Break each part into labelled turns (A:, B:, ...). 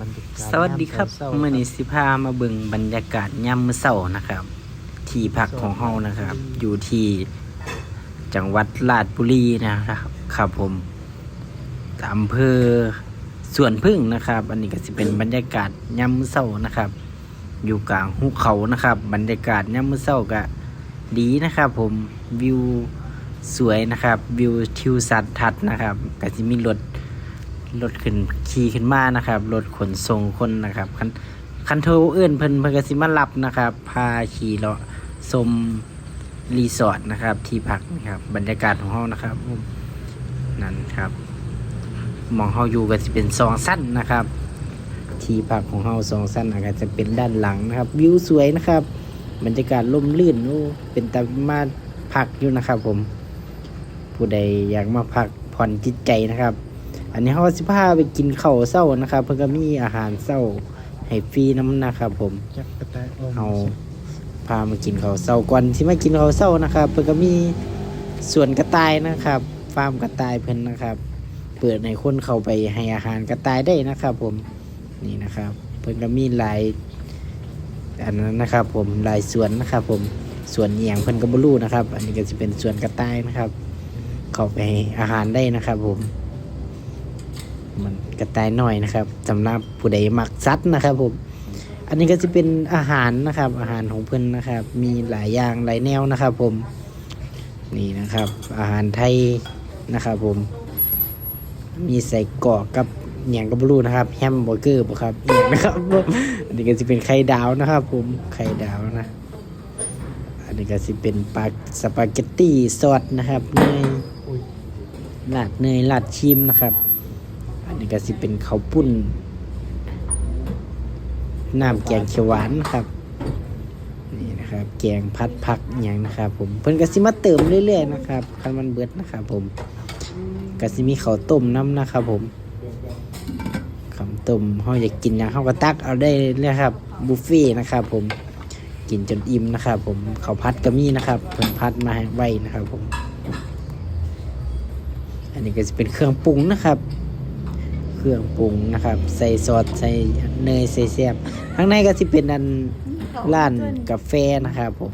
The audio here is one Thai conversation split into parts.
A: บรรยากาศ
B: สวัสดีครับ
A: ยามเช้าๆ
B: มื่อนี้สิพามาเบิ่งบรรยากาศยามมื้อเช้านะครับ ที่พักของเฮานะครับ อยู่ที่จังหวัดราชบุรีนะครับครับผมอำเภอสวนพึ่งนะครับ อันนี้ก็สิเป็นบรรยากาศยามมื้อเช้านะครับ อยู่กลางหุบเขานะครับ บรรยากาศยามมื้อเช้าก็ดีนะครับ ผมวิวสวยนะครับ วิวทิวสัตว์ทัดนะครับก็สิมีรถ รถขึ้นขี่ขึ้นมานะครับรถขนส่งคนนะครับคันคันโทรเอื้นเพิ่นเพิ่นก็สิมารับนะครับ พาขี่เลาะชมรีสอร์ทนะครับ ที่พักนะครับ บรรยากาศของเฮานะครับผมนั่นครับมองเฮาอยู่ก็สิเป็นสองสั้นนะครับ ที่พักของเฮาสองสั้นอาจจะเป็นด้านหลังนะครับ วิวสวยนะครับ บรรยากาศร่มรื่นโอ้เป็นตามาพักอยู่นะครับ ผม ผู้ใดอยากมาพักผ่อนจิตใจนะครับ อันนี้เขาสิพาไปกินข้าวเศร้านะครับ เพื่อก็มีอาหารเศร้าให้ฟรีน้ำนะครับ ผม
A: จักกระแตอม
B: เอาพามากินข้าวเศร้าก่อนที่มากินข้าวเศร้านะครับ เพื่อก็มีสวนกระต่ายนะครับ ฟาร์มกระต่ายเพิ่นนะครับ เปิดในคนเข้าไปให้อาหารกระต่ายได้นะครับ ผมนี่นะครับ เพิ่นก็มีหลายอันนั้นนะครับ ผมหลายสวนนะครับ ผมสวนเอียงเพิ่นก็บ่รู้นะครับ อันนี้ก็จะเป็นสวนกระต่ายนะครับ เข้าไปให้อาหารได้นะครับ ผม มันกระต่ายน้อยนะครับสำหรับผู้ใดมักสัตว์นะครับผมอันนี้ก็จะเป็นอาหารนะครับ อาหารของเพิ่อนนะครับ มีหลายอย่างหลายแนวนะครับ ผมนี่นะครับ อาหารไทยนะครับผม มีใส่กอกกับเนียงกับบรูนะครับ แฮมเบอร์เกอร์บครับอหย่างนะครับผมอันนี้ก็จะเป็นไข่ดาวนะครับ ผมไข่ดาวนะอันนี้ก็จะเป็นปลาสปาเกตตี้ซอสนะครับเนย
A: อุ้ย
B: ราดเนยราดชิมนะครับ อันนี้ก็สิเป็นข้าวปุ้นน้ำแกงเขียวหวานครับ นี่นะครับ แกงพัดผักอย่างนะครับ ผมเพิ่นก็สิมาเติมเรื่อยๆนะครับคันมันเบิดนะครับ ผมก็สิมีข้าวต้มน้ำนะครับ ผมข้าวต้มเฮาอยากกินหยังเฮาก็ตักเอาได้เลยครับบุฟเฟ่ต์นะครับ ผมกินจนอิ่มนะครับ ผมข้าวพัดก็มีนะครับเพิ่นพัดมาให้ไว้นะครับ ผม อันนี้ก็จะเป็นเครื่องปรุงนะครับ เครื่องปรุงนะครับ ใส่ซอสใส่เนยใส่แซ่บข้างในก็จะเป็นอันร้านกาแฟนะครับผม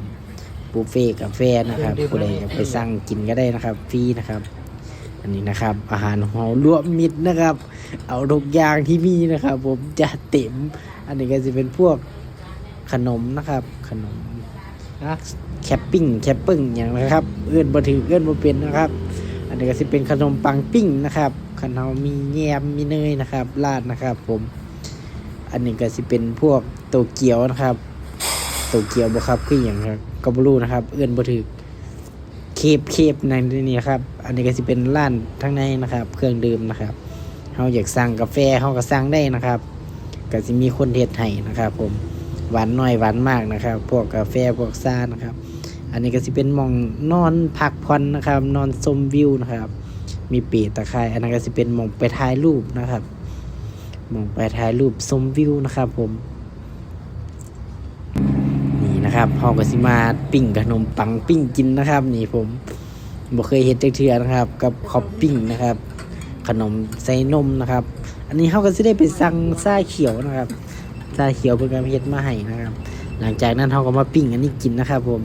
B: บุฟเฟ่กาแฟนะครับผู้ใดอยากไปสั่งกินก็ได้นะครับฟรีนะครับ อันนี้นะครับ อาหารขอรวมมิตรนะครับ เอาทุกอย่างที่มีนะครับ ผมจะเต็ม อันนี้ก็จะเป็นพวกขนมนะครับ ขนมแคปปิ้งแคปปิ้งอย่างนะครับ เอื้อนบ่ถือเอื้อนบ่เป็นนะครับ อันนี้ก็จะเป็นขนมปังปิ้งนะครับขนมมีแยมมีเนยนะครับราดนะครับ ผม อันนี้ก็จะเป็นพวกโตเกียวนะครับโตเกียวบ่ครับคืออย่างครับกบ่รู้นะครับ เอื้อนบ่ถือเคปเคปในนี่ครับ อันนี้ก็จะเป็นร้านทั้งในนะครับ เครื่องดื่มนะครับเฮาอยากสั่งกาแฟเฮาก็สั่งได้นะครับก็จะมีคนเฮ็ดให้นะครับ ผมหวานน้อยหวานมากนะครับ พวกกาแฟพวกซ่านะครับ อันนี้ก็จะเป็นมองนอนพักผ่อนนะครับ นอนชมวิวนะครับ มีปีตะไคร้อันนั้นก็จะเป็นมองไปถ่ายรูปนะครับมองไปถ่ายรูปชมวิวนะครับ ผมนี่นะครับเฮาก็สิมาปิ้งขนมปังปิ้งกินนะครับ นี่ผมบ่เคยเห็นจักเทือนะครับ กับขอบปิ้งนะครับ ขนมใส่นมนะครับ อันนี้เฮาก็สิได้ไปสั่งชาเขียวนะครับชาเขียวเพิ่อนก็เฮ็ดมาให้นะครับ หลังจากนั้นเฮาก็มาปิ้งอันนี้กินนะครับ ผม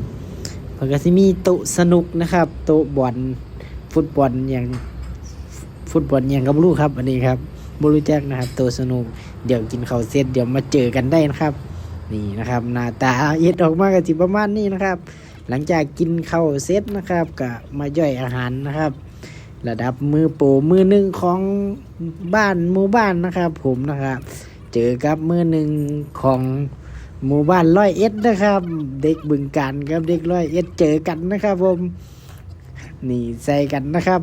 B: เพิ่นก็สิมีโต๊ะสนุกนะครับโต๊ะบอลฟุตบอลอย่างฟุตบอลอย่างก็บ่รู้ครับอันนี้ครับบ่รู้จักนะครับโต๊ะสนุกเดี๋ยวกินข้าวเสร็จเดี๋ยวมาเจอกันได้นะครับ นี่นะครับหน้าตาเอ็ดออกมาก็สิประมาณนี้นะครับ หลังจากกินข้าวเสร็จนะครับก็มาย่อยอาหารนะครับ ระดับมือโปมือหนึ่งของบ้านหมู่บ้านนะครับ ผมนะครับ เจอกับมือหนึ่งของ หมู่บ้านร้อยเอ็ดนะครับ เด็กบึงการกับเด็กร้อยเอ็ดเจอกันนะครับผมนี่ใส่กันนะครับ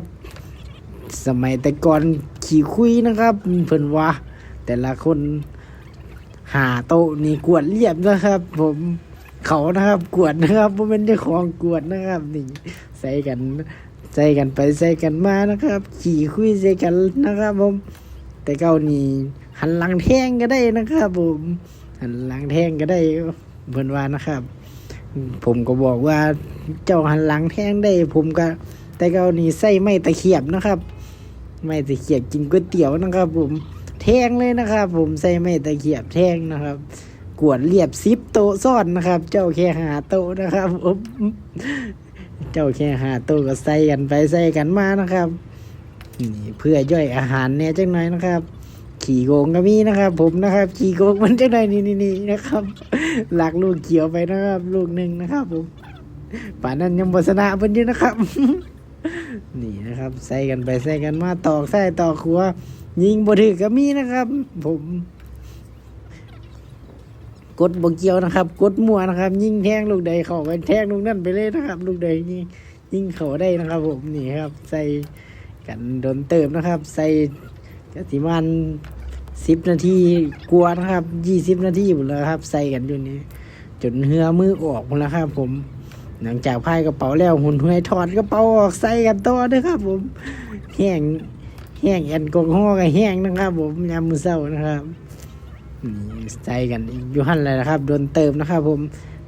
B: สมัยแต่ก่อนขี่คุยนะครับ เพิ่นว่า แต่ละคนหาโต๊ะนี่กวดเรียบนะครับ ผมเขานะครับกวดนะครับบ่เป็นเจ้าของกวดนะครับนี่ใส่กันใส่กันไปใส่กันมานะครับ ขี่คุยใส่กันนะครับ ผม แต่เก้านี่หันหลังแทงก็ได้นะครับ ผม หันหลังแทงก็ได้เพิ่นว่านะครับ ผมก็บอกว่าเจ้าหันหลังแทงได้ ผมก็ แต่กานี่ใส่ไม้ตะเขียบนะครับ ไม้ตะเขียบกินก๋วยเตี๋ยวนะครับ ผมแทแทงเลยนะครับ ผมใส่ไม้ตะเกียบแทงนะครับกวดเรียบซิปโตซ่อนนะครับ เจ้าแค่หาโตนะครับผมเจ้าแค่หาโตก็ใส่กันไปใส่กันมานะครับนี่เพื่อย่อยอาหารเนี่ยจังหน่อยนะครับ ขี่โกงก็มีนะครับ ผมนะครับ ขี่โกงมันจังหน่อยนี่นี่นี่นะครับ หลักลูกเขียวไปนะครับ ลูกหนึ่งนะครับ ผมป่านนั้นยังบชนะเพิ่นอยู่นะครับ นี่นะครับ ใส่กันไปใส่กันมาตอกใส่ตอกขัว ยิงบ่ถือก็มีนะครับ ผม กดบ่เกี่ยวนะครับ กดมั่วนะครับ ยิงแทงลูกใดเข้าไปแทงลูกนั่นไปเลยนะครับ ลูกใดยิงยิงเข้าได้นะครับ ผมนี่ครับ ใส่กันโดนเติมนะครับ ใส่กสิมัน สิบนาทีกลัวนะครับยี่สิบนาทีหมดแล้วครับ ใส่กันอยู่นี่จนเหือมือออกหมดแล้วครับ ผม หลังจากพายกระเป๋าแล้วหุ่นห้วยถอดกระเป๋าออกใส่กันต่อเด้วยครับ ผมแห้งแห้งแอลกอฮอกับแห้งนะครับ ผมยามมือเศร้านะครับนี่ใจกันอีกอยู่หันเลยนะครับโดนเติมนะครับ ผม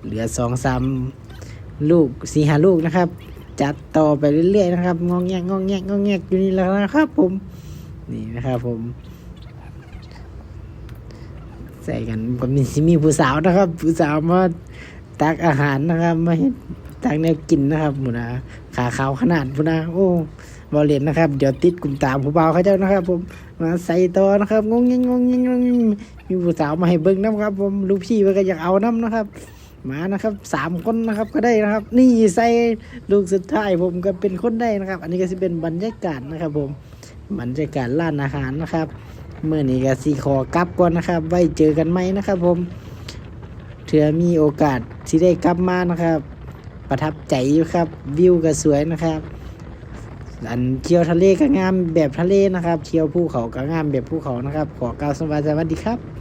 B: เหลือสองสามลูกสี่ห้าลูกนะครับ จัดต่อไปเรื่อยๆนะครับงองแงกงองแงกงองแงกอยู่นี่แล้วนะครับ ผม นี่นะครับผม ใส่กันก็มีมีผู้สาวนะครับ ผู้สาวมาตักอาหารนะครับมาตักแนวกินนะครับหมูนะขาขาวขนาดพุ่นนะโอ้บอลเลนนะครับ เดี๋ยวติดกลุ่มตามผู้บ่าวเขาเจ้านะครับ ผมมาใส่ต่อนะครับงงงงงงงมีผู้สาวมาให้เบิ้งน้ำครับ ผมลูกพี่มันก็อยากเอาน้ำนะครับ มานะครับสามคนนะครับก็ได้นะครับ นี่ใส่ลูกสุดท้ายผมก็เป็นคนได้นะครับ อันนี้ก็จะเป็นบรรยากาศนะครับ ผมบรรยากาศร้านอาหารนะครับ เมื่อนี้ก็สีขอกลับก่อนนะครับ ไว้เจอกันไหมนะครับผมเถื่อมีโอกาสที่ได้กลับมานะครับ ประทับใจอยู่ครับ วิวก็สวยนะครับอันเที่ยวทะเลก็งามแบบทะเลนะครับ เที่ยวภูเขาก็งามแบบภูเขานะครับ ขอกล่าวสวัสดีครับ